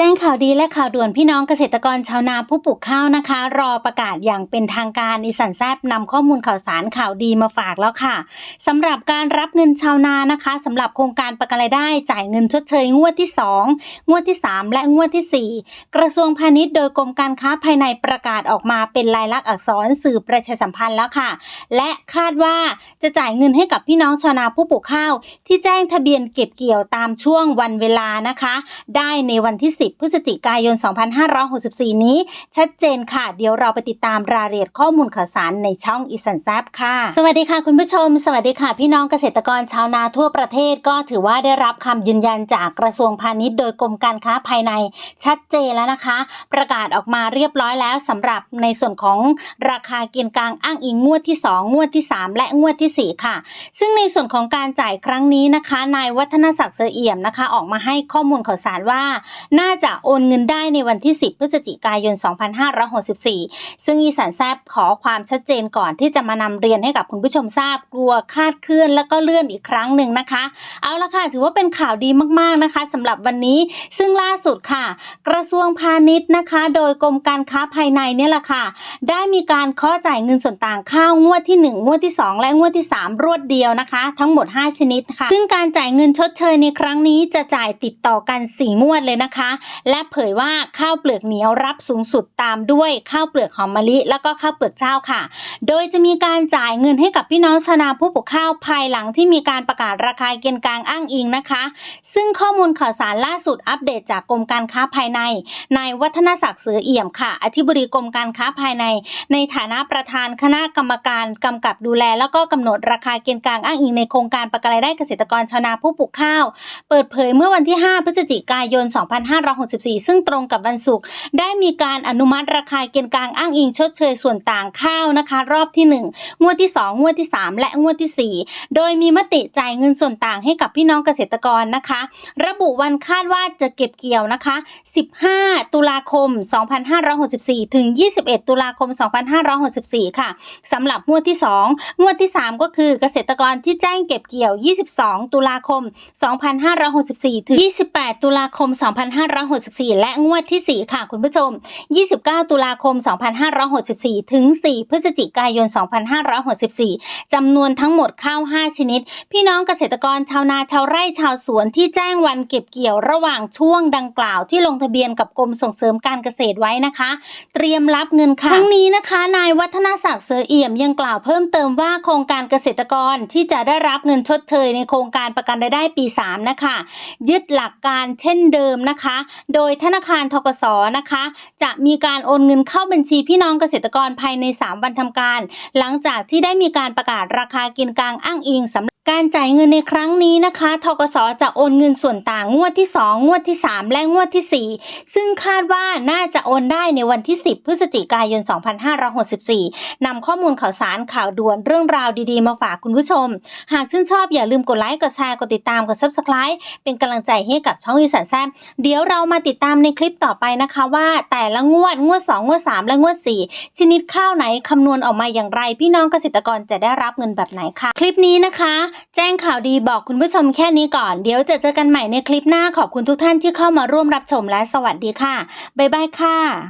จ้งข่าวดีและข่าวด่วนพี่น้องเกษตรกรชาวนาผู้ปลูกข้าวนะคะ รอประกาศอย่างเป็นทางการอีสันแซบนำข้อมูลข่าวสารข่าวดีมาฝากแล้วค่ะสำหรับการรับเงินชาวนานะคะสำหรับโครงการประกันรายได้จ่ายเงินชดเชยงวดที่ 2 งวดที่ 3 และงวดทีสี่ 4 กระทรวงพาณิชย์โดยกรมการค้าภายในประกาศออกมาเป็นลายลักษณ์อักษรสื่อประชาสัมพันธ์แล้วค่ะ และคาดว่าจะจ่ายเงินให้กับพี่น้องชาวนาผู้ปลูกข้าว ที่แจ้งทะเบียนเก็บเกี่ยวตามช่วงวันเวลานะคะ ได้ในวันที่ 10พฤศจิกายน 2564 นี้ ชัดเจนค่ะ เดี๋ยวเราไปติดตามรายละเอียดข้อมูลข่าวสารในช่องอีสันแซบค่ะ สวัสดีค่ะคุณผู้ชม สวัสดีค่ะ พี่น้องเกษตรกรชาวนาทั่วประเทศก็ถือว่าได้รับคำยืนยันจากกระทรวงพาณิชย์โดยกรมการค้าภายในชัดเจนแล้วนะคะ ประกาศออกมาเรียบร้อยแล้วสำหรับในส่วนของราคาเกินกลางอ้างอิงงวดที่ 2 งวดที่ 3 และงวดทีสี่ 4 ค่ะ ซึ่งในส่วนของการจ่ายครั้งนี้นะคะนายวัฒนศักดิ์เสเอี่ยมนะคะ ออกมาให้ข้อมูลข่าวสารว่า น่าจะโอนเงินได้ในวันที่ 10 พฤศจิกายน 2564 ซึ่งอีสานแซบขอความชัดเจนก่อนที่จะมานำเรียนให้กับคุณผู้ชมทราบกลัวคาดเคลื่อนแล้วก็เลื่อนอีกครั้งหนึ่งนะคะ เอาละค่ะ ถือว่าเป็นข่าวดีมากๆนะคะสำหรับวันนี้ ซึ่งล่าสุดค่ะ กระทรวงพาณิชย์นะคะ โดยกรมการค้าภายในเนี่ยแหละค่ะ ได้มีการข้อจ่ายเงินส่วนต่างข้าวงวดที่ 1 งวดที่ 2 และงวดที่ 3 รวดเดียวนะคะ ทั้งหมด 5 ชนิดค่ะ ซึ่งการจ่ายเงินชดเชยในครั้งนี้จะจ่ายติดต่อกัน4งวดเลยนะคะและเผยว่าข้าวเปลือกเหนียวรับสูงสุดตามด้วยข้าวเปลือกหอมมะลิ แล้วก็ข้าวเปลือกเจ้าค่ะ โดยจะมีการจ่ายเงินให้กับพี่น้องชาวนาผู้ปลูกข้าวภายหลังที่มีการประกาศราคาเกณฑ์กลางอ้างอิงนะคะ ซึ่งข้อมูลข่าวสารล่าสุดอัปเดตจากกรมการค้าภายในนายวัฒนศักดิ์เสือเอี่ยมค่ะ อธิบดีกรมการค้าภายใน ในฐานะประธานคณะกรรมการกำกับดูแล แล้วก็กำหนดราคาเกณฑ์กลางอ้างอิงในโครงการประกันรายได้เกษตรกรชาวนาผู้ปลูกข้าว เปิดเผยเมื่อวันที่ 5 พฤศจิกายน2564 ซึ่งตรงกับวันศุกร์ได้มีการอนุมัติราคาเกณฑ์กลางอ้างอิงชดเชยส่วนต่างข้าวนะคะ รอบที่ 1 งวดที่ 2 งวดที่ 3 และงวดที่ 4 โดยมีมติจ่ายเงินส่วนต่างให้กับพี่น้องเกษตรกรนะคะ ระบุวันคาดว่าจะเก็บเกี่ยวนะคะ 15 ตุลาคม 2564 ถึง 21 ตุลาคม 2564 ค่ะสำหรับงวดที่ 2 งวดที่ 3 ก็คือเกษตรกรที่แจ้งเก็บเกี่ยว 22 ตุลาคม 2564 ถึง 28 ตุลาคม 2,5 2564 และงวดที่ 4 ค่ะคุณผู้ชม 29 ตุลาคม 2564 ถึง 4 พฤศจิกายน 2564 จำนวนทั้งหมดข้าว 5 ชนิด พี่น้องเกษตรกรชาวนาชาวไร่ชาวสวนที่แจ้งวันเก็บเกี่ยวระหว่างช่วงดังกล่าวที่ลงทะเบียนกับกรมส่งเสริมการเกษตรไว้นะคะ เตรียมรับเงินค่ะทั้งนี้นะคะ นายวัฒนศักดิ์เสือเอี่ยมยังกล่าวเพิ่มเติมว่าโครงการเกษตรกรที่จะได้รับเงินชดเชยในโครงการประกันรายได้ปี 3 นะคะ ยึดหลักการเช่นเดิมนะคะโดยธนาคารทกสนะคะ จะมีการโอนเงินเข้าบัญชีพี่น้องเกษตรกรภายใน 3 วันทำการ หลังจากที่ได้มีการประกาศราคากินกลางอ้างอิงสำหรับ การจ่ายเงินในครั้งนี้นะคะทกสจะโอนเงินส่วนต่างงวดที่ 2 งวดที่ 3 และงวดที่ 4 ซึ่งคาดว่าน่าจะโอนได้ในวันที่ 10 พฤศจิกายน 2564 นำข้อมูลข่าวสารข่าวด่วนเรื่องราวดีๆ มาฝากคุณผู้ชม หากชื่นชอบอย่าลืมกดไลค์กดแชร์กดติดตามกด subscribe เป็นกำลังใจให้กับช่องอีสานแซมเดี๋ยวเรามาติดตามในคลิปต่อไปนะคะว่า แต่ละงวดงวด 2 งวด 3 และงวด 4 ชนิดข้าวไหนคำนวณออกมาอย่างไร พี่น้องเกษตรกรจะได้รับเงินแบบไหนค่ะคลิปนี้นะคะแจ้งข่าวดีบอกคุณผู้ชมแค่นี้ก่อน เดี๋ยวจะเจอกันใหม่ในคลิปหน้าขอบคุณทุกท่านที่เข้ามาร่วมรับชมและสวัสดีค่ะ บ๊ายบายค่ะ